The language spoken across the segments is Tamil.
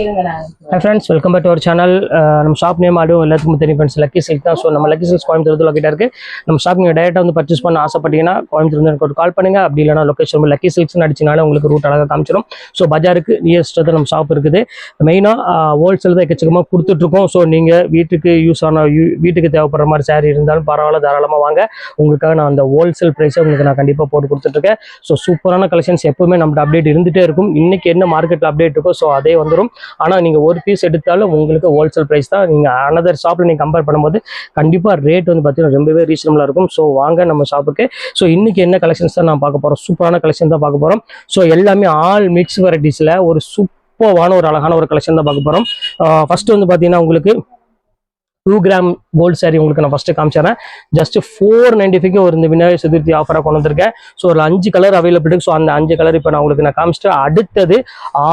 Hi friends welcome back to our channel நம்ம ஷாப் நேம் ஆடும் எல்லாத்துக்கும் தெரியும் ஃப்ரெண்ட்ஸ் லக்கி சில்க் தான். ஸோ நம்ம லக்கி சில்க்ஸ் கோயம்புத்தூர் லொக்கேட் இருக்குது நம்ம ஷாப் நீங்கள் டேரெக்டாக வந்து பர்ச்சேஸ் பண்ண ஆசைப்பட்டீங்கன்னா கோயம்புத்தூர் எனக்கு ஒரு கால் பண்ணுங்க. அப்படி இல்லைனா லொக்கேஷன் லக்கி சில்க்ஸ்னு அடிச்சினால உங்களுக்கு ரூட் அழகாக காமிச்சிடும் ஸோ பஜாருக்கு நியர்ஸ்ட் நம்ம ஷாப் இருக்குது. மெயினாக ஹோல்சேல் தான் எக்கச்சக்கமாக கொடுத்துட்ருக்கோம். ஸோ நீங்கள் வீட்டுக்கு யூஸ் ஆன யூ- வீட்டுக்கு தேவைப்படுற மாதிரி சேரீ இருந்தாலும் பரவாயில்ல தாராளமாக வாங்க. உங்களுக்காக நான் அந்த ஹோல்சேல் ப்ரைஸை உங்களுக்கு நான் கண்டிப்பாக போட்டு கொடுத்துட்ருக்கேன். ஸோ சூப்பரான கலெக்ஷன்ஸ் எப்பவுமே நம்மகிட்ட அப்டேட் இருந்துகிட்டே இருக்கும். இன்றைக்கி என்ன மார்க்கெட்டில் அப்டேட் இருக்கோ ஸோ அதே வந்துடும் ஆனால் நீங்கள் ஒரு பீஸ் எடுத்தாலும் உங்களுக்கு ஹோல்சேல் ப்ரைஸ் தான். நீங்கள் அனதர் ஷாப்பில் நீங்கள் கம்பேர் பண்ணும்போது கண்டிப்பாக ரேட் வந்து பார்த்தீங்கன்னா ரொம்பவே ரீசனபிளாக இருக்கும். ஸோ வாங்க நம்ம ஷாப்புக்கு ஸோ இன்றைக்கி என்ன கலெக்ஷன்ஸ் தான் நான் பார்க்க போகிறோம் சூப்பரான கலெக்ஷன் தான் பார்க்க போகிறோம் ஸோ எல்லாமே ஆல் மிக்ஸ் வெரைட்டிஸில் ஒரு சூப்பரான ஒரு அழகான ஒரு கலெக்ஷன் தான் பார்க்க போகிறோம் ஃபஸ்ட்டு வந்து பார்த்தீங்கன்னா உங்களுக்கு டூ கிராம் கோல்டு சாரி உங்களுக்கு நான் ஃபஸ்ட்டு காமிச்சிடறேன். ஜஸ்ட் ஃபோர் நைன்டி ஃபைவ்க்கு ஒரு இந்த விநாயகர் சதுர்த்தி ஆஃபராக கொண்டு வந்திருக்கேன். ஸோ ஒரு அஞ்சு கலர் அவைலபிள் இருக்கு. ஸோ அந்த அஞ்சு கலர் இப்போ நான் உங்களுக்கு நான் காமிச்சிட்டு அடுத்தது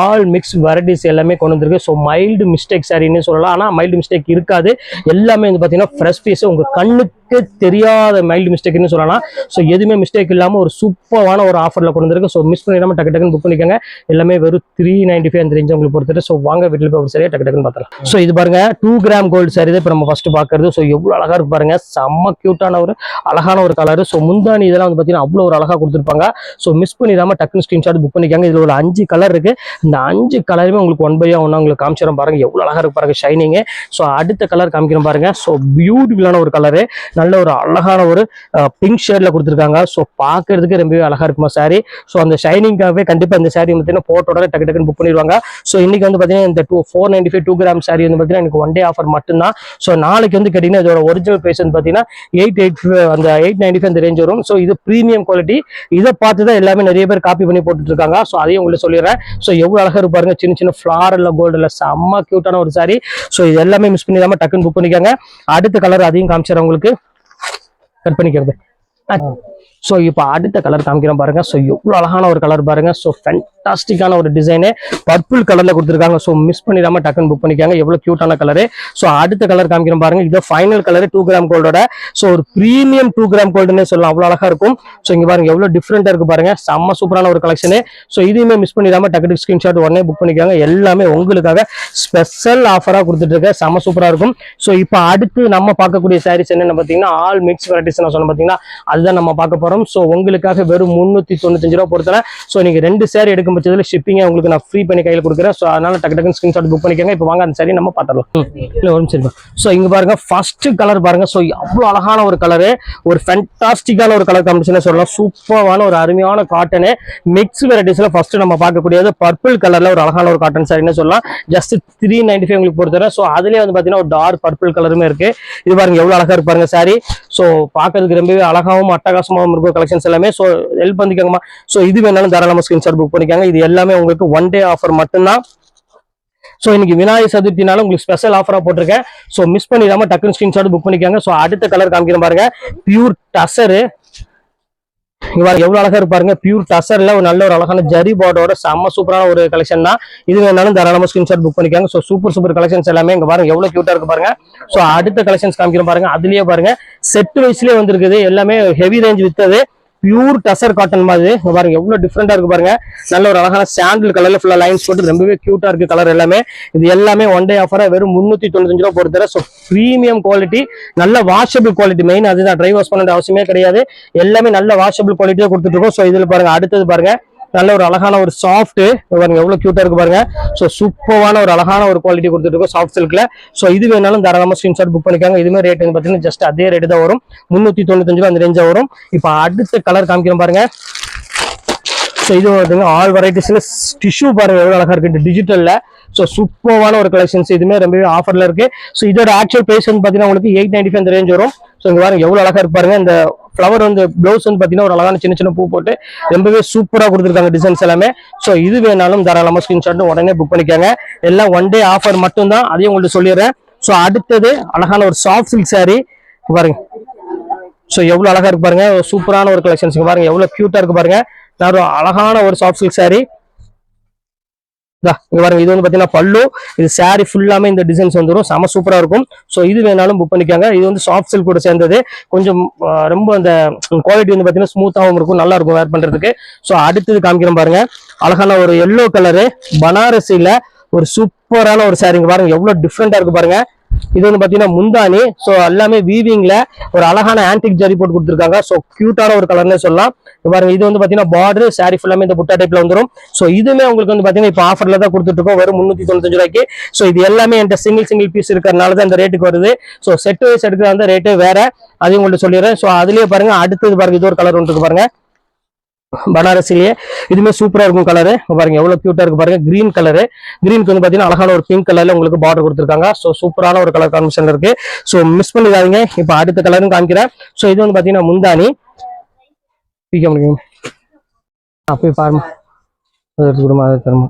ஆல் மிக்ஸ் வெரைட்டிஸ் எல்லாமே கொண்டு வந்திருக்கு. ஸோ மைல்டு மிஸ்டேக் சாரின்னு சொல்லலாம். ஆனால் மைல்டு மிஸ்டேக் இருக்காது. எல்லாமே வந்து பார்த்தீங்கன்னா ஃப்ரெஷ் பீஸ் உங்கள் கண்ணுக்கு தெரியாத மைல்டு மிஸ்டேக்னு சொல்லலாம் ஸோ எதுவுமே மிஸ்டேக் இல்லாமல் ஒரு சூப்பரான ஒரு ஆஃபரில் கொண்டு வந்திருக்கு ஸோ மிஸ் பண்ணிடாம டக்கு டக்குன்னு புக் பண்ணிக்கோங்க. எல்லாமே வெறும் த்ரீ நைன்டி ஃபைவ் அந்த ரேஞ்ச் உங்களுக்கு பொறுத்துட்டு ஸோ வாங்க வீட்டில் போய் ஒரு சரியாக டக்கு டக்குன்னு பார்த்துலாம் ஸோ இது பாருங்க டூ கிராம் கோல்டு சாரி தான் இப்போ நம்ம ஃபஸ்ட்டு பார்க்குறது. ஸோ எவ்வளோ அழகாக இருக்கு பாருங்க செம்ம க்யூட்டான ஒரு அழகான ஒரு கலர் ஸோ முந்தானி இதெல்லாம் வந்து பார்த்தீங்கன்னா அவ்வளோ ஒரு அழகாக கொடுத்துருப்பாங்க. ஸோ மிஸ் பண்ணிடாமல் டக்குன்னு ஸ்க்ரீன்ஷாட் புக் பண்ணிக்கோங்க இதில் ஒரு அஞ்சு கலர் இருக்கு. இந்த அஞ்சு கலருமே உங்களுக்கு ஒன் பையா ஒன்றா உங்களுக்கு காமிச்சிடும் பாருங்க. எவ்வளோ அழகாக இருக்கு பாருங்க ஷைனிங்கு ஸோ அடுத்த கலர் காமிக்கிறோம் பாருங்க. ஸோ பியூட்டிஃபுல்லான ஒரு கலரு நல்ல ஒரு அழகான ஒரு பிங்க் ஷேட்ல கொடுத்துருக்காங்க. ஸோ பார்க்கறதுக்கு ரொம்பவே அழகா இருக்குமா சாரி ஸோ அந்த ஷைனிங்காகவே கண்டிப்பாக இந்த சாரி வந்து போட்டோட டக்கு டக்குன்னு புக் பண்ணிடுவாங்க. ஸோ இன்னைக்கு வந்து பார்த்தீங்கன்னா இந்த two four ninety five two gram sari வந்து பார்த்தீங்கன்னா எனக்கு ஒன் டே ஆஃபர் மட்டும்தான். ஸோ நாளைக்கு வந்து கேட்டிங்கன்னா இதோட ஒரிஜினல் ப்ரைஸ் வந்து பார்த்தீங்கன்னா எயிட் எயிட் அந்த எயிட் நைன்டி ஃபைவ் அந்த ரேஞ்ச் வரும். ஸோ இது ப்ரீமியம் குவாலிட்டி இதை பார்த்து தான் எல்லாமே நிறைய பேர் காப்பி பண்ணி போட்டுட்டு இருக்காங்க ஸோ அதையும் உங்களுக்கு சொல்லிடுறேன். ஸோ எவ்வளோ அழகாக இருப்பாருங்க சின்ன சின்ன ஃப்ளாரில் கோல்டில் செம்ம க்யூட்டான ஒரு சாரி ஸோ இது எல்லாமே மிஸ் பண்ணிடாம டக்குன்னு புக் பண்ணிக்கோங்க. அடுத்த கலர் அதையும் காமிச்சிடறேன் உங்களுக்கு. கட் பண்ணிக்கிறது. ஸோ இப்போ அடுத்த கலர் காமிக்கிறேன் பாருங்க. ஸோ எவ்வளோ அழகான ஒரு கலர் பாருங்க. ஸோ ஃபேண்டாஸ்டிக்கான ஒரு டிசைனு பர்பிள் கலர்ல கொடுத்துருக்காங்க. ஸோ மிஸ் பண்ணிடாம டக்குன்னு புக் பண்ணிக்காங்க. எவ்வளோ கியூட்டான கலரு ஸோ அடுத்த கலர் காமிக்கிறேன் பாருங்க. இது ஃபைனல் கலர் டூ கிராம் கோல்டோட ஸோ ஒரு ப்ரீமியம் டூ கிராம் கோல்டுன்னு சொல்லலாம். அவ்வளோ அழகா இருக்கும். ஸோ இங்க பாருங்க எவ்வளோ டிஃப்ரெண்டா இருக்கு பாருங்க. செம்ம சூப்பரான ஒரு கலெக்ஷனு ஸோ இதையுமே மிஸ் பண்ணிடாம டக்கு ஸ்கிரீன்ஷாட் உடனே புக் பண்ணிக்காங்க. எல்லாமே உங்களுக்காக ஸ்பெஷல் ஆஃபரா கொடுத்துட்டு இருக்க செம்ம சூப்பரா இருக்கும். ஸோ இப்போ அடுத்து நம்ம பார்க்கக்கூடிய சாரீஸ் என்னென்ன பார்த்தீங்கன்னா ஆல் மிக்ஸ் வெரைட்டிஸ் நான் சொன்ன பார்த்தீங்கன்னா அதுதான் நம்ம பார்க்க போறோம். ஸோ உங்களுக்காக வெறும் முந்நூற்றி தொண்ணூத்தஞ்சு ரூபா பொறுத்தல. ஸோ நீங்க ரெண்டு சேரீ எடுக்கும் பட்சத்தில் ஷிப்பிங்கை உங்களுக்கு நான் ஃப்ரீ பண்ணி கையில் கொடுக்குறேன். ஸோ அதனால டக்கு டக்குன்னு ஸ்கிரீன்ஷாட் புக் பண்ணிக்கோங்க. இப்போ வாங்க அந்த சாரி நம்ம பார்த்துடலாம். இல்லை ஒரு சரி ஸோ இங்க பாருங்க ஃபர்ஸ்ட் கலர் பாருங்க. ஸோ அவ்வளோ அழகான ஒரு கலரு ஒரு ஃபென்டாஸ்டிக்கான ஒரு கலர் காம்பினேஷன் சொல்லலாம். சூப்பரான ஒரு அருமையான காட்டனு மிக்ஸ் வெரைட்டிஸ்ல ஃபர்ஸ்ட் நம்ம பார்க்கக்கூடியது பர்பிள் கலர்ல ஒரு அழகான ஒரு காட்டன் சாரின்னு சொல்லலாம். ஜஸ்ட் த்ரீ நைன்டி ஃபைவ் உங்களுக்கு பொறுத்தவரை. ஸோ அதுலேயே வந்து பார்த்தீங்கன்னா ஒரு டார்க் பர்பிள் கலருமே இருக்கு. இது பாருங்க எவ்வளோ அழகா இருக்கு பாருங்க சாரி ஸோ பார்க்கறதுக்கு ரொம்பவே அழகாகவும் அட்டகாசமாகவும் இருக்கும் கலெக்ஷன்ஸ் எல்லாமே. So help பண்ணிக்கோங்கம்மா. ஸோ இது வேணாலும் தாராளமாக ஸ்கிரீன்ஷாட் புக் பண்ணிக்காங்க. இது எல்லாமே உங்களுக்கு ஒன் டே ஆஃபர் மட்டும்தான். ஸோ இன்னைக்கு விநாயகர் சதுர்த்தினால உங்களுக்கு ஸ்பெஷல் ஆஃபராக போட்டிருக்கேன். ஸோ மிஸ் பண்ணிடாம டக்குன்னு ஸ்கிரீன்ஷாட் புக் பண்ணிக்காங்க. ஸோ அடுத்த கலர் காமிக்கிற பாருங்க. பியூர் டசரு இங்க எவ்வளவு அழகா இருப்பாருங்க பியூர் டசர்ல ஒரு நல்ல ஒரு அழகான ஜரி பார்டோட செம்ம சூப்பரான ஒரு கலெக்ஷன் தான். இது வேணாலும் தாராளமா ஸ்கிரீன்ஷாட் புக் பண்ணிக்காங்க. ஸோ சூப்பர் சூப்பர் கலெக்ஷன்ஸ் எல்லாமே இங்க பாருங்க. எவ்வளவு கியூட்டா இருக்கு பாருங்க. ஸோ அடுத்த கலெக்ஷன்ஸ் காமிக்கிறோம் பாருங்க. அதுலயே பாருங்க. செட் வயசுலயே வந்திருக்குது. எல்லாமே ஹெவி ரேஞ்ச் வித்தது. பியூர் டசர் காட்டன் மாதிரி பாருங்க எவ்வளவு டிஃப்ரெண்டா இருக்கு பாருங்க. நல்ல ஒரு அழகான சாண்டில் கலர்ல ஃபுல்லா லைன்ஸ் போட்டு ரொம்பவே கியூட்டா இருக்கு கலர் எல்லாமே. இது எல்லாமே ஒன் டே ஆஃபரா வெறும் முன்னூத்தி தொண்ணூத்தஞ்சு ரூபா பொறுத்தர ஸோ ப்ரீமியம் குவாலிட்டி நல்ல வாஷபிள் குவாலிட்டி மெயின் அதுதான் ட்ரை வாஷ் பண்ண அவசியமே கிடையாது. எல்லாமே நல்ல வாஷபிள் குவாலிட்டியா கொடுத்துட்டு இருக்கோம். ஸோ இதுல பாருங்க அடுத்தது பாருங்க. நல்ல ஒரு அழகான ஒரு சாஃப்ட் பாருங்க எவ்வளவு கியூட்டா இருக்கு பாருங்க. ஸோ சூப்பரான ஒரு அழகான ஒரு குவாலிட்டி கொடுத்துருக்கோம் சாஃப்ட் சில்க்ல ஸோ இது வேணாலும் தாராளமா ஸ்கிரீன்ஷாட் புக் பண்ணிக்காங்க. இதுமே ரேட் பார்த்தீங்கன்னா ஜஸ்ட் அதே ரேட் தான் வரும். முன்னூத்தி தொண்ணூத்தஞ்சு ரூபா அந்த ரேஞ்சா வரும். இப்போ அடுத்த கலர் காமிக்கிறோம் பாருங்க. ஸோ இது வருதுங்க ஆல் வெரைட்டிஸ்ல டிஷ்யூ பாருங்க எவ்வளவு அழகா இருக்கு. டிஜிட்டல்ல ஸோ சூப்பரான ஒரு கலெக்ஷன்ஸ் இதுமே ரொம்பவே ஆஃபர்ல இருக்கு. ஸோ இதோட ஆக்சுவல் பிரைஸ் வந்து பாத்தீங்கன்னா உங்களுக்கு எயிட் நைன்டி ஃபைவ் அந்த ரேஞ்ச் வரும். ஸோ இங்கே பாருங்க எவ்வளோ அழகாக இருப்பாருங்க இந்த ஃப்ளவர் வந்து ப்ளவுஸ் வந்து பார்த்தீங்கன்னா ஒரு அழகான சின்ன சின்ன பூ போட்டு ரொம்பவே சூப்பராக கொடுத்துருக்காங்க டிசைன்ஸ் எல்லாமே. ஸோ இது வேணாலும் தாராளமாக ஸ்கிரீன்ஷாட் உடனே புக் பண்ணிக்கோங்க. எல்லாம் ஒன் டே ஆஃபர் மட்டும்தான். அதையும் உங்கள்கிட்ட சொல்லிடுறேன். ஸோ அடுத்தது அழகான ஒரு சாஃப்ட் சில்க் saree. பாருங்க. ஸோ எவ்வளோ அழகாக இருக்கு பாருங்க. சூப்பரான ஒரு கலெக்ஷன்ஸ் பாருங்க எவ்வளோ க்யூட்டாக இருக்கு பாருங்க. நான் ஒரு அழகான ஒரு சாஃப்ட் சில்க் saree. இங்க பாருங்க இது வந்து பாத்தீங்கன்னா பல்லு. இது சாரி ஃபுல்லாமே இந்த டிசைன்ஸ் வந்துடும் செம சூப்பரா இருக்கும். ஸோ இது வேணாலும் புக் பண்ணிக்காங்க. இது வந்து சாஃப்ட் சில்க் கூட சேர்ந்தது. கொஞ்சம் ரொம்ப அந்த குவாலிட்டி வந்து பாத்தீங்கன்னா ஸ்மூத்தாகவும் இருக்கும். நல்லா இருக்கும் வேர் பண்றதுக்கு. ஸோ அடுத்தது காமிக்கிறேன் பாருங்க. அழகான ஒரு எல்லோ கலரு பனாரசில ஒரு சூப்பரான ஒரு சாரிங்க பாருங்க. எவ்வளவு டிஃப்ரெண்டா இருக்கு பாருங்க. இது வந்து பாத்தீங்கன்னா முந்தானி ஸோ எல்லாமே வீவிங்ல ஒரு அழகான ஆன்டிக் ஜரி போட்டு கொடுத்துருக்காங்க. ஸோ கியூட்டான ஒரு கலர்னே சொல்லலாம். பாருங்க இது வந்து பாத்தீங்கன்னா பார்டர் சாரி ஃபுல்லாமே இந்த புட்டா டைப்ல வந்துடும் ஸோ இதுவுமே உங்களுக்கு வந்து பாத்தீங்கன்னா இப்போ ஆஃபர்ல தான் கொடுத்துட்டு இருக்கோம். வெறும் முன்னூத்தி தொண்ணூத்தஞ்சு ரூபாய்க்கு. ஸோ இது எல்லாமே என்கிட்ட சிங்கிள் சிங்கிள் பீஸ் இருக்கிறதுனால தான் இந்த ரேட்டுக்கு வருது. ஸோ செட் வைஸ் எடுக்கிற அந்த ரேட்டு வேற. அதையும் உங்கள்ட்ட சொல்லிடுறேன். ஸோ அதுலயே பாருங்க அடுத்தது பாருங்க இது ஒரு கலர் ஒன்று பாருங்க. பனாரசிலேயே இதுவுமே சூப்பரா இருக்கும் கலரு பாருங்க எவ்வளவு கியூட்டா இருக்கு பாருங்க. கிரீன் கலரு கிரீனுக்கு வந்து பாத்தீங்கன்னா அழகான ஒரு பிங்க் கலர்ல உங்களுக்கு பார்டர் கொடுத்துருக்காங்க. ஸோ சூப்பரான ஒரு கலர் காம்பினேஷன் இருக்கு. ஸோ மிஸ் பண்ணிடாதீங்க. இப்போ அடுத்த கலரும் காமிக்கிறேன். ஸோ இது வந்து பாத்தீங்கன்னா முந்தானி பிக்க முடியும்? அப்படி பாருமா தருமா?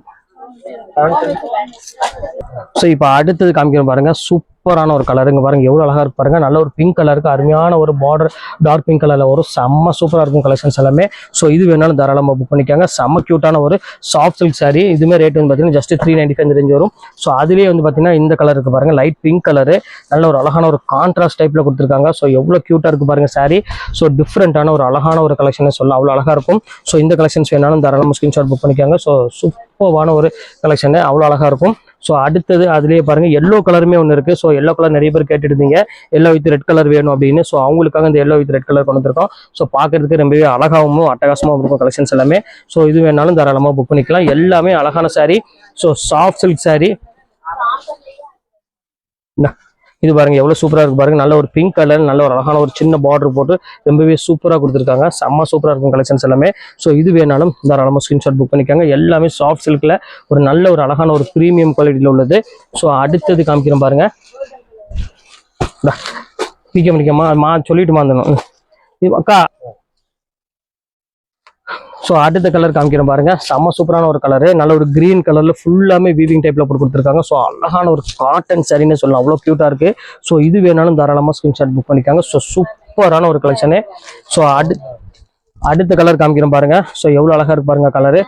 ஸோ இப்போ அடுத்தது காமிக்கணும் பாருங்க. சூப்பரான ஒரு கலருங்க பாருங்க. எவ்வளோ அழகா இருக்கு பாருங்க. நல்ல ஒரு பிங்க் கலருக்கு அருமையான ஒரு பார்டர் டார்க் பிங்க் கலர்ல வரும் செம்ம சூப்பராக இருக்கும் கலெக்ஷன்ஸ் எல்லாமே. ஸோ இது வேணாலும் தாராளமாக புக் பண்ணிக்காங்க. செம்ம க்யூட்டான ஒரு சாஃப்ட் சில்க் சாரி இதுமே ரேட் வந்து பார்த்தீங்கன்னா just three ninety five range வரும். ஸோ அதுலேயே வந்து பார்த்தீங்கன்னா இந்த கலர் இருக்கு பாருங்க. லைட் பிங்க் கலரு நல்ல ஒரு அழகான ஒரு கான்ட்ராஸ்ட் டைப்ல கொடுத்துருக்காங்க. ஸோ எவ்வளோ க்யூட்டாக இருக்கு பாருங்க சாரி ஸோ டிஃப்ரெண்டான ஒரு அழகான ஒரு கலெக்ஷன் சொல்லலாம். அவ்வளோ அழகா இருக்கும். ஸோ இந்த கலெக்ஷன்ஸ் வேணாலும் தாராளமாக ஸ்கிரீன்ஷாட் புக் பண்ணிக்காங்க. ஸோ சூப்பரான ஒரு கலெக்ஷன் அவ்வளோ அழகாக இருக்கும். ஸோ அடுத்தது அதுலேயே பாருங்கள் எல்லோ கலருமே ஒன்று இருக்குது ஸோ எல்லோ கலர் நிறைய பேர் கேட்டுருந்தீங்க. எல்லோ வித் ரெட் கலர் வேணும் அப்படின்னு. ஸோ அவங்களுக்காக இந்த எல்லோ வித் ரெட் கலர் கொண்டு வந்திருக்கோம். ஸோ பார்க்கறதுக்கு ரொம்பவே அழகாகவும் அட்டகாசமாகவும் இருக்கும் கலெக்ஷன்ஸ் எல்லாமே. ஸோ இது வேணாலும் தாராளமாக புக் பண்ணிக்கலாம். எல்லாமே அழகான sari so soft silk sari இது பாருங்க எவ்வளவு சூப்பரா இருக்கு பாருங்க. நல்ல ஒரு பிங்க் கலர் நல்ல ஒரு அழகான ஒரு சின்ன பார்டர் போட்டு ரொம்பவே சூப்பரா கொடுத்துருக்காங்க. செம்ம சூப்பரா இருக்கும் கலெக்ஷன்ஸ் எல்லாமே. ஸோ இது வேணாலும் தாராளமாக ஸ்கிரீன்ஷாட் புக் பண்ணிக்காங்க. எல்லாமே சாஃப்ட் சில்க்ல ஒரு நல்ல ஒரு அழகான ஒரு ப்ரீமியம் குவாலிட்டியில் உள்ளது. ஸோ அடுத்தது காமிக்கிறேன் பாருங்க. இந்தா, பிக்க முடிக்காமா மா சொல்லிட்டு மாந்தணும். அக்கா ஸோ அடுத்த கலர் காமிக்கிறேன் பாருங்க. செம்ம சூப்பரான ஒரு கலரு நல்ல ஒரு கிரீன் கலர்ல ஃபுல்லாமே வீவிங் டைப்ல போட்டு கொடுத்துருக்காங்க. ஸோ அழகான ஒரு காட்டன் சரின்னு சொல்லலாம். அவ்வளோ க்யூட்டாக இருக்கு. ஸோ இது வேணாலும் தாராளமாக ஸ்கிரீன்ஷாட் புக் பண்ணிக்காங்க. ஸோ சூப்பரான ஒரு கலெக்ஷனு ஸோ அடு அடுத்த கலர் காமிக்கிறேன் பாருங்க. ஸோ எவ்வளோ அழகா இருக்கு பாருங்க கலரு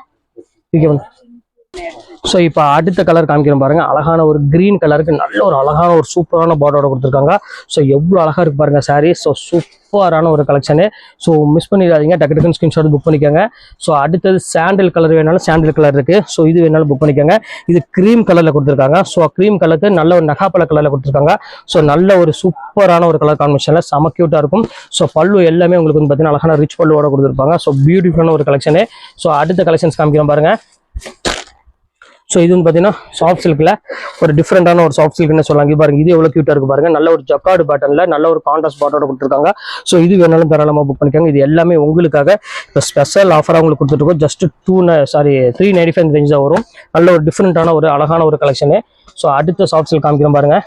ஸோ இப்போ அடுத்த கலர் காமிக்கிறோம் பாருங்க. அழகான ஒரு கிரீன் கலருக்கு நல்ல ஒரு அழகான ஒரு சூப்பரான பார்டரோட கொடுத்துருக்காங்க. ஸோ எவ்வளோ அழகாக இருக்கு பாருங்க சாரீ ஸோ சூப்பரான ஒரு கலெக்ஷனு ஸோ மிஸ் பண்ணிடாதீங்க. டக்கு டக்குன்னு ஸ்கிரீன்ஷாட் புக் பண்ணிக்கோங்க. ஸோ அடுத்தது சாண்டில் கலர் வேணாலும் சாண்டில் கலர் இருக்கு. ஸோ இது வேணாலும் புக் பண்ணிக்கோங்க. இது க்ரீம் கலரில் கொடுத்துருக்காங்க. ஸோ க்ரீம் கலருக்கு நல்ல ஒரு நகாப்பழ கலரில் கொடுத்துருக்காங்க. ஸோ நல்ல ஒரு சூப்பரான ஒரு கலர் காம்பினேஷன்ல செம கியூட்டா இருக்கும். ஸோ பல்லு எல்லாமே உங்களுக்கு வந்து பார்த்தீங்கன்னா அழகான ரிச் பல்லுவோட கொடுத்துருப்பாங்க. ஸோ பியூட்டிஃபுல்லான ஒரு கலெக்ஷனு ஸோ அடுத்த கலெக்ஷன்ஸ் காமிக்கிறோம் பாருங்க. ஸோ இது வந்து பார்த்தீங்கன்னா சாஃப்ட் சில்கில் ஒரு டிஃப்ரெண்டான ஒரு சாஃப்ட் சில்க்னு சொல்லலாம். இது பாருங்க இது எவ்வளோ க்யூட்டாக இருக்கு பாருங்க. நல்ல ஒரு ஜக்கார்டு பேட்டர்ல நல்ல ஒரு கான்ட்ராஸ்ட் பாட்டோட கொடுத்துருக்காங்க. ஸோ இது வேணாலும் தாராளமாக புக் பண்ணிக்கோங்க. இது எல்லாமே உங்களுக்காக இப்போ ஸ்பெஷல் ஆஃபராக உங்களுக்கு கொடுத்துருக்கோம் just two sorry three ninety five range தான் வரும். நல்ல ஒரு டிஃப்ரெண்டான ஒரு அழகான ஒரு கலெக்ஷனு ஸோ அடுத்த சாஃப்ட் சில்க் காமிக்கிறோம் பாருங்க.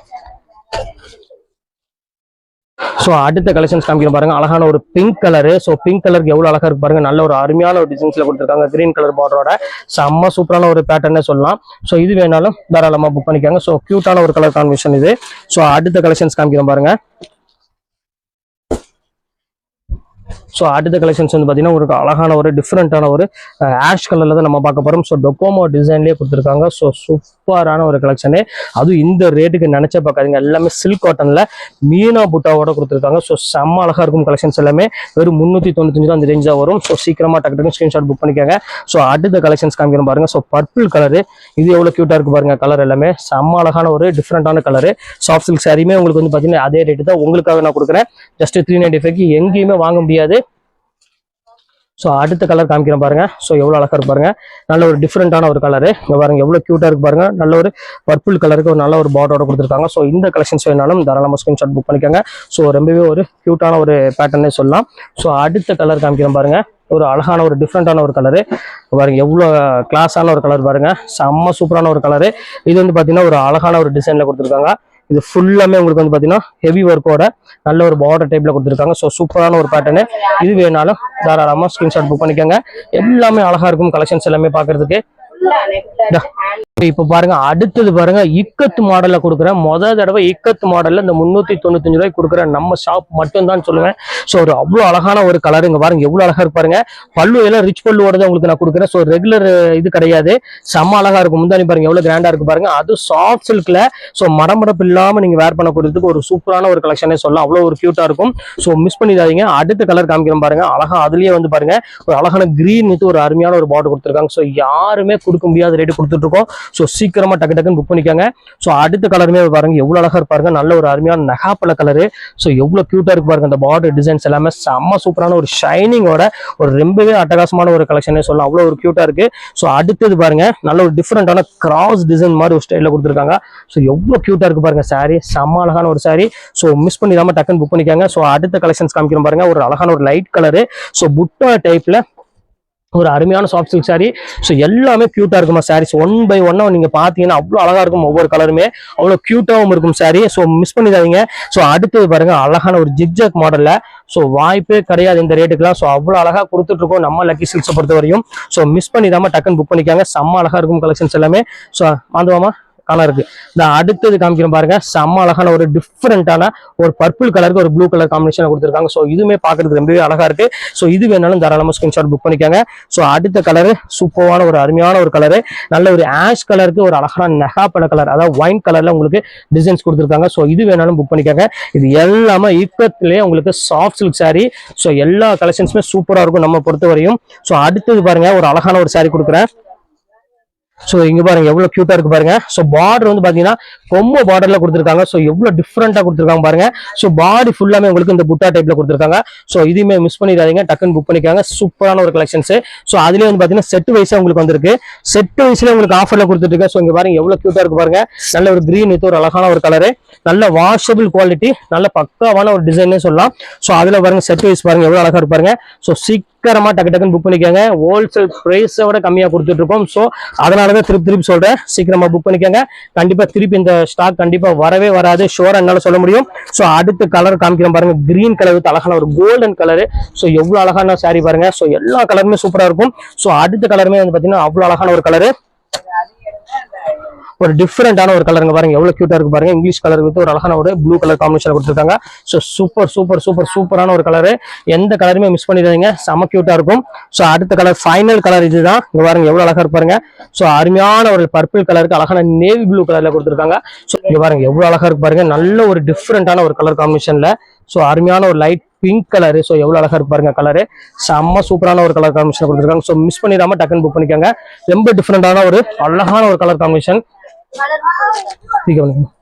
ஸோ அடுத்த கலெக்ஷன்ஸ் காமிக்கிற பாருங்க. அழகான ஒரு பிங்க் கலரு ஸோ பிங்க் கலருக்கு எவ்வளோ அழகா இருக்கு பாருங்க. நல்ல ஒரு அருமையான ஒரு டிசைன்ஸ்ல கொடுத்துருக்காங்க. கிரீன் கலர் பார்டரோட செம்ம சூப்பரான ஒரு பேட்டர்னே சொல்லலாம். ஸோ இது வேணாலும் தாராளமா புக் பண்ணிக்காங்க. ஸோ க்யூட்டான ஒரு கலர் காம்பினேஷன் இது. ஸோ அடுத்த கலெக்ஷன்ஸ் காமிக்கிற பாருங்க. ஸோ அடுத்த கலெக்ஷன்ஸ் வந்து பார்த்தீங்கன்னா ஒரு அழகான ஒரு டிஃப்ரெண்ட்டான ஒரு ஆஷ் கலரில் தான் நம்ம பார்க்க போகிறோம் ஸோ டொக்கோமோ டிசைன்லேயே கொடுத்துருக்காங்க. ஸோ சூப்பரான ஒரு கலெக்ஷனு அதுவும் இந்த ரேட்டுக்கு நினச்சே பார்க்காதீங்க. எல்லாமே சில்க் காட்டனில் மீனா புட்டாவோட கொடுத்துருக்காங்க. ஸோ செம்ம அழகாக இருக்கும் கலெக்ஷன்ஸ் எல்லாமே. வெறும் முந்நூற்றி தொண்ணூத்தஞ்சு தான் அந்த ரேஞ்சாக வரும். ஸோ சீக்கிரமாக டக்கு டக்கு ஸ்க்ரீன்ஷாட் புக் பண்ணிக்கோங்க. ஸோ அடுத்த கலெக்ஷன்ஸ் காமிக்கிறோம் பாருங்க. ஸோ பர்பிள் கலரு இது எவ்வளோ க்யூட்டாக இருக்கு பாருங்க கலர் எல்லாமே. செம்ம அழகான ஒரு டிஃப்ரெண்ட்டான கலரு சாஃப்ட் சில்க் சாரியுமே உங்களுக்கு வந்து பார்த்தீங்கன்னா அதே ரேட்டு தான் உங்களுக்காக நான் கொடுக்குறேன். ஜஸ்ட் த்ரீ நைன்டி ஃபைவ்க்கு எங்கேயுமே வாங்க முடியாது. ஸோ அடுத்த கலர் காமிக்கிறேன் பாருங்க. ஸோ எவ்வளோ அழகா இருக்கு பாருங்க. நல்ல ஒரு டிஃப்ரெண்ட்டான ஒரு கலரு இங்கே பாருங்க எவ்வளோ க்யூட்டாக இருக்கு பாருங்க. நல்ல ஒரு பர்பிள் கலருக்கு ஒரு நல்ல ஒரு பார்டரோட கொடுத்துருக்காங்க. ஸோ இந்த கலெக்ஷன்ஸ் வேணாலும் தாராளமாக ஸ்கிரீன்ஷாட் புக் பண்ணிக்கோங்க. ஸோ ரொம்பவே ஒரு க்யூட்டான ஒரு பேட்டர்னே சொல்லலாம். ஸோ அடுத்த கலர் காமிக்கிறேன் பாருங்க. ஒரு அழகான ஒரு டிஃப்ரெண்ட்டான ஒரு கலரு பாருங்க எவ்வளோ கிளாஸான ஒரு கலர் பாருங்க. செம்ம சூப்பரான ஒரு கலரு இது வந்து பார்த்தீங்கன்னா ஒரு அழகான ஒரு டிசைனில் கொடுத்துருக்காங்க. இது ஃபுல்லாமே உங்களுக்கு வந்து பார்த்தீங்கன்னா ஹெவி ஒர்க்கோட நல்ல ஒரு பார்டர் டைப்ல கொடுத்துருக்காங்க. ஸோ சூப்பரான ஒரு பேட்டர்னு இது வேணாலும் தாராளமாக ஸ்கிரீன்ஷாட் புக் பண்ணிக்கோங்க. எல்லாமே அழகா இருக்கும் கலெக்ஷன்ஸ் எல்லாமே பாக்குறதுக்கு. இப்போ பாருங்க அடுத்தது பாருங்க இக்கத்து மாடல்ல கொடுக்குறேன் முத தடவை இக்கத்து மாடல்ல இந்த முன்னூத்தி தொண்ணூத்தஞ்சு ரூபாய் கொடுக்குற நம்ம ஷாப் மட்டும் தான் சொல்லுவேன். ஸோ ஒரு அவ்வளோ அழகான ஒரு கலர் இங்க பாருங்க எவ்வளவு அழகா இருப்பாருங்க பாருங்க. பல்லு எல்லாம் ரிச் பல்லுவோட தான் உங்களுக்கு நான் கொடுக்குறேன். ஸோ ரெகுலர் இது கிடையாது. செம்ம அழகா இருக்கும் முந்தானி பாருங்க எவ்வளவு கிராண்டா இருக்கு பாருங்க. அது சாஃப்ட் சில்க்ல ஸோ மடமடப்பு இல்லாம நீங்க வேர் பண்ணக்கூடியதுக்கு ஒரு சூப்பரான ஒரு கலெக்ஷனே சொல்லலாம். அவ்வளோ ஒரு கியூட்டா இருக்கும். ஸோ மிஸ் பண்ணிடாதீங்க. அடுத்த கலர் காமிக்கிறோம் பாருங்க. அழகா அதுலயே வந்து பாருங்க ஒரு அழகான கிரீன் வித் ஒரு அருமையான ஒரு பார்டர் கொடுத்துருக்காங்க. ஸோ யாருமே கொடுக்க முடியாத ரேட்டு கொடுத்துட்டு இருக்கோம் ஸோ சீக்கிரமா டக்கு டக்குன்னு புக் பண்ணிக்கோங்க. ஸோ அடுத்த கலருமே பாருங்க எவ்வளவு அழகா இருப்பாருங்க நல்ல ஒரு அருமையான நகாப்பழ கலரு ஸோ எவ்வளவு கியூட்டா இருக்கு பாருங்க அந்த பார்டர் டிசைன்ஸ் எல்லாமே. செம்ம சூப்பரான ஒரு ஷைனிங்கோட ஒரு ரொம்பவே அட்டகாசமான ஒரு கலெக்ஷனே சொல்லலாம். அவ்வளோ ஒரு கியூட்டா இருக்கு. ஸோ அடுத்தது பாருங்க நல்ல ஒரு டிஃப்ரெண்டான கிராஸ் டிசைன் மாதிரி ஒரு ஸ்டைலில் கொடுத்துருக்காங்க. ஸோ எவ்வளோ கியூட்டா இருக்கு பாருங்க சாரி செம்ம அழகான ஒரு சாரி ஸோ மிஸ் பண்ணிடாம டக்குன்னு புக் பண்ணிக்கோங்க. ஸோ அடுத்த கலெக்ஷன்ஸ் காமிக்கிறோம் பாருங்க ஒரு அழகான ஒரு லைட் கலரு ஸோ புட்டா டைப்ல ஒரு அருமையான சாஃப்ட் சில்க் saree. ஸோ எல்லாமே க்யூட்டாக இருக்குமா சாரீஸ் ஒன் பை ஒன்னா நீங்கள் பார்த்தீங்கன்னா அவ்வளோ அழகாக இருக்கும் ஒவ்வொரு கலருமே அவ்வளோ க்யூட்டாகவும் இருக்கும் சாரீ ஸோ மிஸ் பண்ணிடாதீங்க. ஸோ அடுத்தது பாருங்கள் அழகான ஒரு ஜிக்ஜாக் மாடலில் ஸோ வாய்ப்பே கிடையாது இந்த ரேட்டுக்குலாம் ஸோ அவ்வளோ அழகாக கொடுத்துட்ருக்கோம் நம்ம லக்கி சில்க்ஸை பொறுத்த வரையும் ஸோ மிஸ் பண்ணிடாமல் டக்குன்னு புக் பண்ணிக்காங்க. செம்ம அழகாக இருக்கும் கலெக்ஷன்ஸ் எல்லாமே. ஸோ மாந்துவாமா கலர் இருக்கு. இந்த அடுத்தது காமிக்கிறோம் பாருங்க. செம்ம அழகான ஒரு டிஃப்ரெண்டான ஒரு பர்பிள் கலருக்கு ஒரு ப்ளூ கலர் காம்பினேஷன் கொடுத்துருக்காங்க. ஸோ இதுவுமே பாக்குறதுக்கு ரொம்பவே அழகா இருக்கு. ஸோ இது வேணாலும் தாராளமாக ஸ்கிரீன்ஷாட் புக் பண்ணிக்கோங்க. ஸோ அடுத்த கலர் சூப்பரான ஒரு அருமையான ஒரு கலரு நல்ல ஒரு ஆஷ் கலருக்கு ஒரு அழகான நெகாப்பட கலர் அதாவது ஒயின் கலர்ல உங்களுக்கு டிசைன்ஸ் கொடுத்துருக்காங்க. ஸோ இது வேணாலும் புக் பண்ணிக்கோங்க. இது எல்லாமே ஈக்கத்திலேயே உங்களுக்கு சாஃப்ட் சில்க் saree. ஸோ எல்லா கலெக்ஷன்ஸுமே சூப்பராக இருக்கும் நம்ம பொறுத்த வரையும் ஸோ அடுத்தது பாருங்க ஒரு அழகான ஒரு saree கொடுக்குறேன். ஸோ இங்கே பாருங்க எவ்வளோ க்யூட்டாக இருக்கு பாருங்க. ஸோ பார்டர் வந்து பார்த்தீங்கன்னா ரொம்ப பார்டரில் கொடுத்துருக்காங்க. ஸோ எவ்வளோ டிஃப்ரெண்ட்டாக கொடுத்துருக்காங்க பாருங்க. ஸோ பாடி ஃபுல்லாமே உங்களுக்கு இந்த புட்டா டைப்பில் கொடுத்துருக்காங்க. ஸோ இதையுமே மிஸ் பண்ணிடாதீங்க. டக்குன்னு புக் பண்ணிக்காங்க. சூப்பரான ஒரு கலெக்ஷன்ஸ் ஸோ அதுலேயே வந்து பார்த்தீங்கன்னா செட் வைஸா உங்களுக்கு வந்திருக்கு. செட் வைஸ்ல உங்களுக்கு ஆஃபரில் கொடுத்துருக்கேன் ஸோ இங்கே பாருங்க எவ்வளோ க்யூட்டாக இருக்கு பாருங்க. நல்ல ஒரு கிரீன் வித் ஒரு அழகான ஒரு கலரு நல்ல வாஷபிள் குவாலிட்டி நல்ல பக்காவான ஒரு டிசைனே சொல்லலாம். ஸோ அதில் பாருங்க செட் வைஸ் பாருங்க எவ்வளோ அழகாக இருப்பாருங்க ஸோ சீக்கிரம் டக்கு டக்குன்னு புக் பண்ணிக்கோங்க. ஹோல்சேல் பிரைஸை விட கம்மியாக கொடுத்துட்டு இருக்கோம் ஸோ அதனாலதான் திருப்பி திருப்பி சொல்றேன். சீக்கிரமா புக் பண்ணிக்கோங்க. கண்டிப்பா திருப்பி இந்த ஸ்டாக் கண்டிப்பா வரவே வராது. ஷோரா என்னால சொல்ல முடியும். ஸோ அடுத்த கலர் காமிக்கிறேன் பாருங்க. கிரீன் கலர் வித் அழகான ஒரு கோல்டன் கலர் ஸோ எவ்வளவு அழகான saree பாருங்க. ஸோ எல்லா கலருமே சூப்பரா இருக்கும். ஸோ அடுத்த கலருமே வந்து பாத்தீங்கன்னா அவ்வளவு அழகான ஒரு கலரு ஒரு டிஃப்ரெண்டான ஒரு கலருங்க பாருங்க. எவ்வளவு கியூட்டா இருக்கு பாருங்க. இங்கிலீஷ் கலர் வித் ஒரு அழகான ஒரு ப்ளூ கலர் காம்பினேஷன் கொடுத்துருக்காங்க. ஸோ சூப்பர் சூப்பர் சூப்பர் சூப்பரான ஒரு கலரு எந்த கலருமே மிஸ் பண்ணிடாதீங்க. செம கியூட்டா இருக்கும். ஸோ அடுத்த கலர் ஃபைனல் கலர் இதுதான். இங்க பாருங்க எவ்வளவு அழகா இருப்பாருங்க ஸோ அருமையான ஒரு பர்பிள் கலருக்கு அழகான நேவி ப்ளூ கலர்ல கொடுத்துருக்காங்க. ஸோ இங்க பாருங்க எவ்வளவு அழகா இருக்கு பாருங்க. நல்ல ஒரு டிஃப்ரெண்டான ஒரு கலர் காம்பினேஷன்ல ஸோ அருமையான ஒரு லைட் பிங்க் கலரு ஸோ எவ்வளோ அழகா இருப்பாருங்க கலரு செம்ம சூப்பரான ஒரு கலர் காம்பினேஷன் கொடுத்துருக்காங்க. ஸோ மிஸ் பண்ணிடாம டக்குன்னு புக் பண்ணிக்கோங்க. ரொம்ப டிஃப்ரெண்டான ஒரு அழகான ஒரு கலர் காம்பினேஷன் ठीक है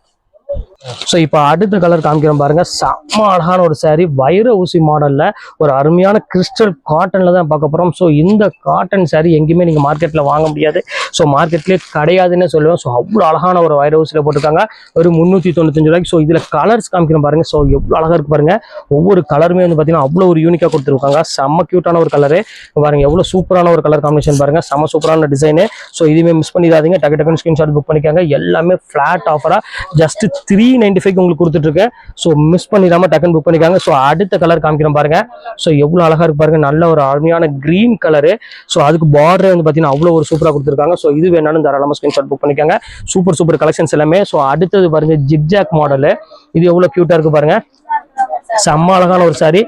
ஸோ இப்போ அடுத்த கலர் காமிக்கிறோம் பாருங்க. செம்ம அழகான ஒரு saree. வைர ஊசி மாடலில் ஒரு அருமையான கிறிஸ்டல் காட்டனில் தான் பார்க்க போகிறோம் ஸோ இந்த காட்டன் saree எங்கேயுமே நீங்கள் மார்க்கெட்டில் வாங்க முடியாது. ஸோ மார்க்கெட்லேயே கிடையாதுன்னு சொல்லுவேன். ஸோ அவ்வளோ அழகான ஒரு வைர ஊசியில் போட்டிருக்காங்க. ஒரு முந்நூற்றி தொண்ணூத்தஞ்சு ரூபாய்க்கு. ஸோ இதில் கலர்ஸ் காமிக்கிறோம் பாருங்க. ஸோ எவ்வளோ அழகாக இருக்கு பாருங்க. ஒவ்வொரு கலருமே வந்து பார்த்தீங்கன்னா அவ்வளோ ஒரு யூனிக்காக கொடுத்துருக்காங்க. செம்ம க்யூட்டான ஒரு கலரு பாருங்க எவ்வளோ சூப்பரான ஒரு கலர் காம்பினேஷன் பாருங்க. செம்ம சூப்பரான டிசைனு ஸோ இதுவுமே மிஸ் பண்ணிடாதீங்க. டக்கு டக்குன்னு ஸ்கிரீன்ஷாட் புக் பண்ணிக்காங்க. எல்லாமே ஃப்ளாட் ஆஃபராக ஜஸ்ட் த்ரீ நைன்டி ஃபைவ் உங்களுக்கு கொடுத்துட்ருக்கேன். ஸோ மிஸ் பண்ணிடாம டக்குன்னு புக் பண்ணிக்காங்க. ஸோ அடுத்த கலர் காமிக்கிறேன் பாருங்க. ஸோ எவ்வளோ அழகாக இருக்கு பாருங்க. நல்ல ஒரு அருமையான கிரீன் கலரு ஸோ அதுக்கு பார்டர் வந்து பார்த்தீங்கன்னா அவ்வளோ ஒரு சூப்பராக கொடுத்துருக்காங்க. ஸோ இது வேணாலும் தாராளமாக ஸ்க்ரீன்ஷாட் புக் பண்ணிக்காங்க. சூப்பர் சூப்பர் கலெக்ஷன்ஸ் எல்லாமே. ஸோ அடுத்தது பாருங்க ஜிக்ஜாக் மாடலு இது எவ்வளோ க்யூட்டாக இருக்கு பாருங்க. செம்ம அழகான ஒரு சாரி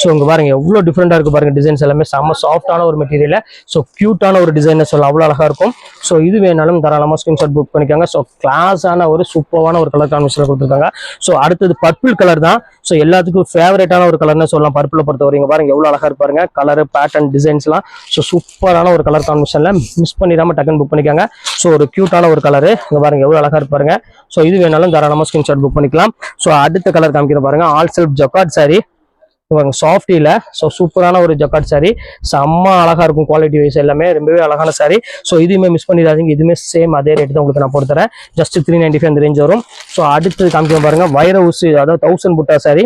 ஸோ இங்க பாருங்க எவ்வளோ டிஃப்ரெண்டா இருக்கு பாருங்க டிசைன்ஸ் எல்லாமே. செம்ம சாஃப்டான ஒரு மெட்டீரியல் ஸோ க்யூட்டான ஒரு டிசைன் சொல்லலாம். அவ்வளோ அழகா இருக்கும். ஸோ இது வேணாலும் தாராளமாக ஸ்கிரீன்ஷாட் புக் பண்ணிக்காங்க. ஸோ கிளாஸான ஒரு சூப்பரான ஒரு கலர் கான்வெஸ்டில் கொடுத்துருக்காங்க. ஸோ அடுத்தது பர்பிள் கலர் தான். ஸோ எல்லாத்துக்கும் ஃபேவரட்டான ஒரு கலர்னு சொல்லலாம் பர்பிளை பொறுத்த வரைங்க பாருங்க எவ்வளோ அழகா இருப்பாருங்க கலர் பேட்டர்ன் டிசைன்ஸ்லாம் ஸோ சூப்பரான ஒரு கலர் காம்பினேஷன்ல மிஸ் பண்ணிடாம டக்குன்னு புக் பண்ணிக்காங்க. ஸோ ஒரு க்யூட்டான ஒரு கலரு இங்கே பாருங்க எவ்வளோ அழகா இருப்பாருங்க ஸோ இது வேணாலும் தாராளமாக ஸ்கிரீன்ஷாட் புக் பண்ணிக்கலாம். ஸோ அடுத்த கலர் காமிக்கிற பாருங்க. ஆல் செல்ஃப் ஜக்காட் சாரி பாருங்க சாஃப்டியில் ஸோ சூப்பரான ஒரு ஜக்காட் சாரி செம்ம அழகா இருக்கும் குவாலிட்டி வைஸ் எல்லாமே ரொம்பவே அழகான சாரி ஸோ இதுவுமே மிஸ் பண்ணிடாதீங்க. இதுவுமே சேம் அதே ரேட் தான் உங்களுக்கு நான் போட்டுறேன் ஜஸ்ட் த்ரீ நைன்டி ஃபைவ் அந்த ரேஞ்ச் வரும். ஸோ அடுத்து காமிக்க பாருங்க. வைர ஊசி அதாவது தௌசண்ட் புட்டா சாரி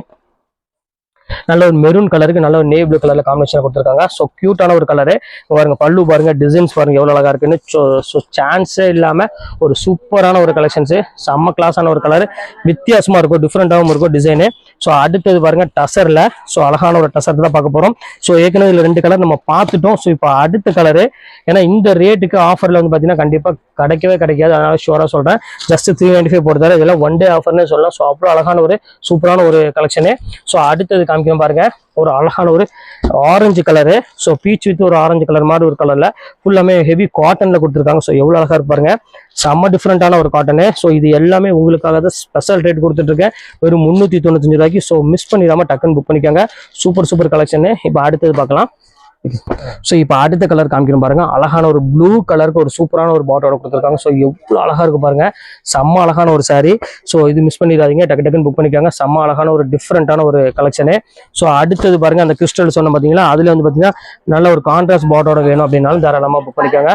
நல்ல ஒரு மெரூன் கலருக்கு நல்ல ஒரு நேவ் ப்ளூ கலர்ல காம்பினேஷன் கொடுத்துருக்காங்க. ஸோ கியூட்டான ஒரு கலரு பாருங்க பல்லு பாருங்க டிசைன்ஸ் பாருங்க எவ்வளோ அழகா இருக்குன்னு. ஸோ சான்ஸே இல்லாம ஒரு சூப்பரான ஒரு கலெக்ஷன்ஸ் செம்ம கிளாஸான ஒரு கலர் வித்தியாசமா இருக்கும் டிஃப்ரெண்டாகவும் இருக்கும் டிசைனு ஸோ அடுத்தது பாருங்க டசர்ல ஸோ அழகான ஒரு டசர் தான் பார்க்க போறோம். ஸோ ஏற்கனவே இதுல ரெண்டு கலர் நம்ம பார்த்துட்டோம். ஸோ இப்போ அடுத்த கலரு ஏன்னா இந்த ரேட்டுக்கு ஆஃபர்ல வந்து பாத்தீங்கன்னா கண்டிப்பா கிடைக்கவே கிடைக்காது. அதனால ஷுவரா சொல்றேன். ஜஸ்ட் த்ரீ நைன்டி ஃபைவ் போடுறாரு இதெல்லாம் ஒன் டே ஆஃபர்னு சொல்லலாம். ஸோ அவ்வளோ அழகான ஒரு சூப்பரான ஒரு கலெக்ஷனு ஸோ அடுத்தது காமிக்கிறேன் பாருங்க. ஒரு அழகான ஒரு orange colour so peach with ஒரு ஆரஞ்சு கலர் மாதிரி ஒரு கலர்ல ஃபுல்லாமே ஹெவி காட்டன்ல கொடுத்துருக்காங்க. ஸோ எவ்வளோ அழகா இருப்பாருங்க செம்ம டிஃப்ரெண்டான ஒரு காட்டனு ஸோ இது எல்லாமே உங்களுக்காக தான் ஸ்பெஷல் ரேட் கொடுத்துட்ருக்கேன் வெறும் முந்நூற்றி தொண்ணூத்தஞ்சு ரூபாய்க்கு. ஸோ மிஸ் பண்ணிடாம டக்குன்னு புக் பண்ணிக்கோங்க. சூப்பர் சூப்பர் கலெக்ஷனு இப்போ அடுத்தது பார்க்கலாம். ஸோ இப்போ அடுத்த கலர் காமிக்கணும் பாருங்க. அழகான ஒரு ப்ளூ கலருக்கு ஒரு சூப்பரான ஒரு பாட்டோட கொடுத்துருக்காங்க. ஸோ எவ்வளோ அழகாக இருக்கு பாருங்க. செம்ம அழகான ஒரு saree. ஸோ இது மிஸ் பண்ணிடாதீங்க. டக்கு டக்குன்னு புக் பண்ணிக்காங்க. செம்ம அழகான ஒரு டிஃப்ரெண்ட்டான ஒரு கலெக்ஷனு ஸோ அடுத்தது பாருங்க அந்த கிறிஸ்டல் சொன்ன பார்த்தீங்களா அதில் வந்து பார்த்தீங்கன்னா நல்ல ஒரு கான்ட்ராஸ்ட் பாட்டோட வேணும் அப்படின்னாலும் தாராளமாக புக் பண்ணிக்காங்க.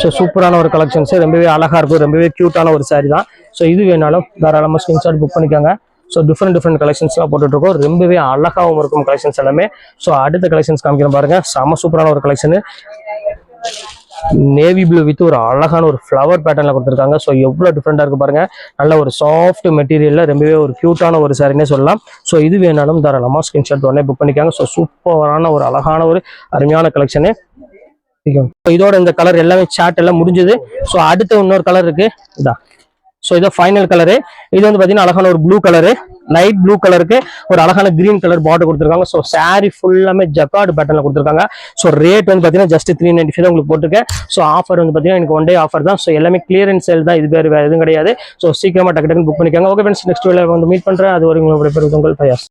ஸோ சூப்பரான ஒரு கலெக்ஷன்ஸ் ரொம்பவே அழகாக இருக்கும். ரொம்பவே க்யூட்டான ஒரு saree தான். ஸோ இது வேணாலும் தாராளமாக ஸ்கிரீன்ஷாட் புக் பண்ணிக்கோங்க. ஸோ டிஃப்ரெண்ட் டிஃப்ரெண்ட் கலெக்ஷன்ஸ்லாம் போட்டுட்ருக்கோம். ரொம்பவே அழகாகவும் இருக்கும் கலெக்ஷன்ஸ் எல்லாமே. ஸோ அடுத்த கலெக்ஷன்ஸ் காமிக்கிறேன் பாருங்க. செம சூப்பரான ஒரு கலெக்ஷனு நேவி ப்ளூ வித் ஒரு அழகான ஒரு ஃப்ளவர் பேட்டர்ல கொடுத்துருக்காங்க. ஸோ எவ்வளோ டிஃப்ரெண்டாக இருக்கு பாருங்க. நல்ல ஒரு சாஃப்ட் மெட்டீரியல்ல ரொம்பவே ஒரு க்யூட்டான ஒரு சாரினே சொல்லலாம். ஸோ இது வேணாலும் தாராளமாக ஸ்கிரீன்ஷாட் உடனே புக் பண்ணிக்காங்க. ஸோ சூப்பரான ஒரு அழகான ஒரு அருமையான கலெக்ஷனு இதோட இந்த கலர் எல்லாமே சாட் எல்லாம் முடிஞ்சது. ஸோ அடுத்த இன்னொரு கலர் இருக்கு. இதான் ஸோ இதை ஃபைனல் கலரு இது வந்து பார்த்தீங்கன்னா அழகான ஒரு ப்ளூ கலரு லைட் ப்ளூ கலருக்கு ஒரு அழகான கிரீன் கலர் பாட்டில் கொடுத்துருக்காங்க. ஸோ சாரி ஃபுல்லாமே ஜக்கார்டு பேட்டர்ல கொடுத்துருக்காங்க. ஸோ ரேட் வந்து பார்த்தீங்கன்னா ஜஸ்ட் த்ரீ நைன்டி ஃபைவ் தான் உங்களுக்கு போட்டிருக்கேன் ஸோ ஆஃபர் வந்து பார்த்தீங்கன்னா எனக்கு ஒன் டே ஆஃபர் தான். ஸோ எல்லாமே கிளியரன்ஸ் சேல் தான். இது வேறு எதுவும் கிடையாது. ஸோ சீக்கிரமாக டக்கு டக்குன்னு புக் பண்ணிக்கோங்க. ஓகே ஃப்ரெண்ட்ஸ் நெக்ஸ்ட் வேலை வந்து மீட் பண்ணுறேன் அது வரைக்கும் உங்களுடைய பேர் உங்கள் பயாஸ்.